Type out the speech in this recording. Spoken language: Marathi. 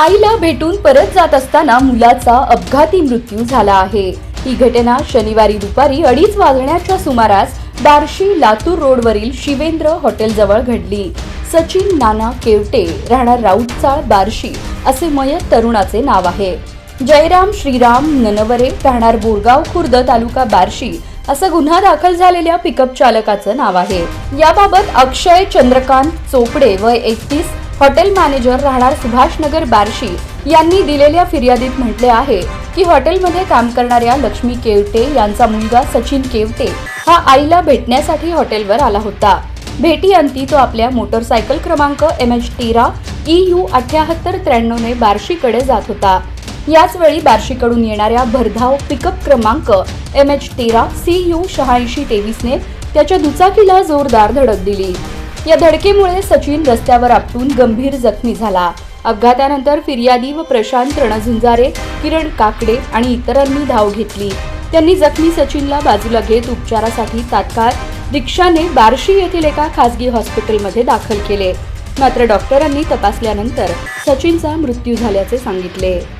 आईला भेटून परत जात असताना मुलाचा अपघाती मृत्यू झाला आहे. ही घटना शनिवारी दुपारी अडीच वाजण्याच्या सुमारास बार्शी लातूर रोडवरील शिवेंद्र हॉटेलजवळ घडली. सचिन नाना केवटे राहणार राऊतचाळ बार्शी असे मयत तरुणाचे नाव आहे. जयराम श्रीराम ननवरे राहणार बोरगाव खुर्द तालुका बार्शी असं गुन्हा दाखल झालेल्या पिकअप चालकाचं नाव आहे. याबाबत अक्षय चंद्रकांत चोपडे वय एकतीस हॉटेल मॅनेजर राहणार सुभाषनगर बार्शी यांनी दिलेल्या फिर्यादीत म्हटले आहे की हॉटेलमध्ये काम करणाऱ्या लक्ष्मी केवटे यांचा मुलगा सचिन केवटे हा आईला भेटण्यासाठी हॉटेलवर आला होता. भेटीअंती तो आपल्या मोटरसायकल क्रमांक एम एच तेरा ई यू अठ्याहत्तर त्र्याण्णवने बार्शीकडे जात होता. याच वेळी बार्शीकडून येणाऱ्या भरधाव पिकअप क्रमांक एम एच तेरा सी यू शहाऐंशी तेवीसने त्याच्या दुचाकीला जोरदार धडक दिली. या धडकेमुळे सचिन रस्त्यावर आपटून गंभीर जखमी झाला. अपघातानंतर फिर्यादी व प्रशांत रणझुंजारे किरण काकडे आणि इतरांनी धाव घेतली. त्यांनी जखमी सचिनला बाजूला घेत उपचारासाठी तात्काळ रिक्षाने बार्शी येथील एका खासगी हॉस्पिटलमध्ये दाखल केले. मात्र डॉक्टरांनी तपासल्यानंतर सचिनचा मृत्यू झाल्याचे सांगितले.